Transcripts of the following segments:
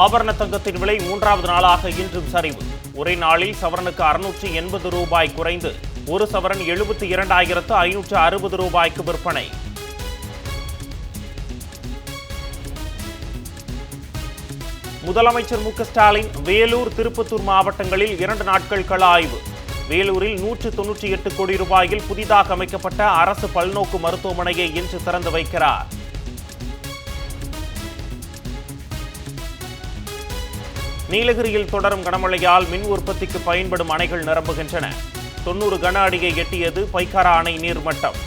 ஆபரண தங்கத்தின் விலை மூன்றாவது நாளாக இன்றும் சரிவு. ஒரே நாளில் சவரனுக்கு அறுநூற்றி எண்பது ரூபாய் குறைந்து ஒரு சவரன் எழுபத்தி இரண்டாயிரத்து ஐநூற்று அறுபது ரூபாய்க்கு விற்பனை. முதலமைச்சர் மு ஸ்டாலின் வேலூர் திருப்பத்தூர் மாவட்டங்களில் இரண்டு நாட்கள் கள ஆய்வு வேலூரில் நூற்று தொன்னூற்றி எட்டு கோடி ரூபாயில் புதிதாக அமைக்கப்பட்ட அரசு பல்நோக்கு மருத்துவமனையை இன்று திறந்து வைக்கிறார். நீலகிரியில் தொடரும் கனமழையால் மின் உற்பத்திக்கு பயன்படும் அணைகள் நிரம்புகின்றன. தொன்னூறு கன அடியை எட்டியது பைக்காரா அணை நீர்மட்டம்.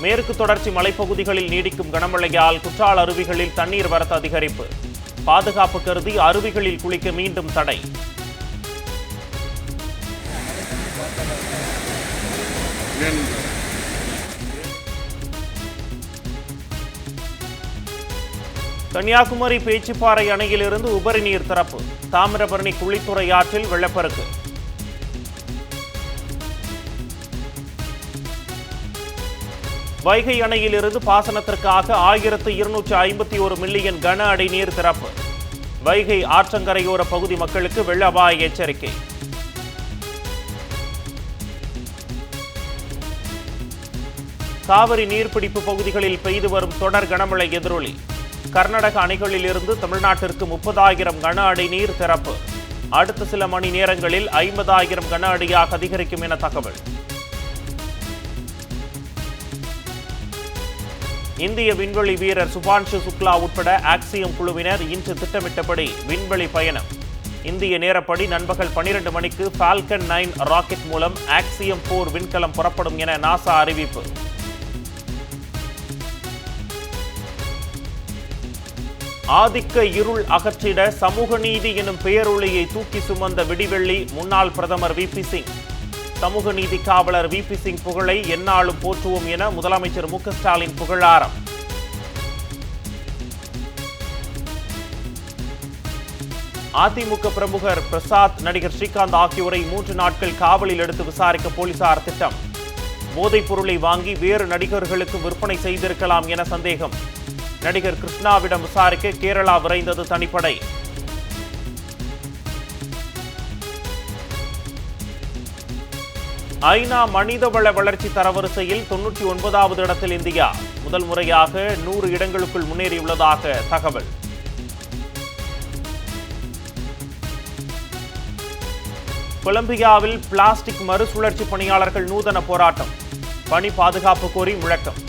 மேற்கு தொடர்ச்சி மலைப்பகுதிகளில் நீடிக்கும் கனமழையால் குற்றால அருவிகளில் தண்ணீர் வரத்து அதிகரிப்பு. பாதுகாப்பு கருதி அருவிகளில் குளிக்க மீண்டும் தடை. கன்னியாகுமரி பேச்சிப்பாறை அணையிலிருந்து உபரி நீர் திறப்பு. தாமிரபரணி குளித்துறை ஆற்றில் வெள்ளப்பெருக்கு. வைகை அணையிலிருந்து பாசனத்திற்காக ஆயிரத்து இருநூற்று ஐம்பத்தி ஒரு மில்லியன் கன அடி நீர் திறப்பு. வைகை ஆற்றங்கரையோர பகுதி மக்களுக்கு வெள்ள அபாய எச்சரிக்கை. காவிரி நீர்பிடிப்பு பகுதிகளில் பெய்து வரும் தொடர் கனமழை எதிரொலி. கர்நாடக அணைகளிலிருந்து தமிழ்நாட்டிற்கு முப்பதாயிரம் கன அடி நீர் திறப்பு. அடுத்த சில மணி நேரங்களில் ஐம்பதாயிரம் கன அடியாக அதிகரிக்கும் என தகவல். இந்திய விண்வெளி வீரர் சுபான்ஷு சுக்லா உட்பட ஆக்சியம் குழுவினர் இன்று திட்டமிட்டபடி விண்வெளி பயணம். இந்திய நேரப்படி நண்பகல் பனிரெண்டு மணிக்கு ஃபால்கன் நைன் ராக்கெட் மூலம் ஆக்சியம் போர் விண்கலம் புறப்படும் என நாசா அறிவிப்பு. ஆதிக்க இருள் அகற்றிட சமூக நீதி எனும் பெயரொலியை தூக்கி சுமந்த விடிவெள்ளி முன்னாள் பிரதமர் வி. பி. சிங். சமூக நீதி காவலர் வி. பி. சிங் புகழை எந்நாளும் போற்றுவோம் என முதலமைச்சர் மு. ஸ்டாலின் புகழாரம். அதிமுக பிரமுகர் பிரசாத் நடிகர் ஸ்ரீகாந்த் ஆகியோரை மூன்று நாட்கள் காவலில் எடுத்து விசாரிக்க போலீசார் திட்டம். போதைப் பொருளை வாங்கி வேறு நடிகர்களுக்கு விற்பனை செய்திருக்கலாம் என சந்தேகம். நடிகர் கிருஷ்ணாவிடம் விசாரிக்க கேரளா விரைந்தது தனிப்படை. ஐநா மனிதவள வளர்ச்சி தரவரிசையில் தொன்னூற்றி ஒன்பதாவது இடத்தில் இந்தியா. முதல் முறையாக நூறு இடங்களுக்குள் முன்னேறியுள்ளதாக தகவல். கொலம்பியாவில் பிளாஸ்டிக் மறுசுழற்சி பணியாளர்கள் நூதன போராட்டம். பணி பாதுகாப்பு கோரி முழக்கம்.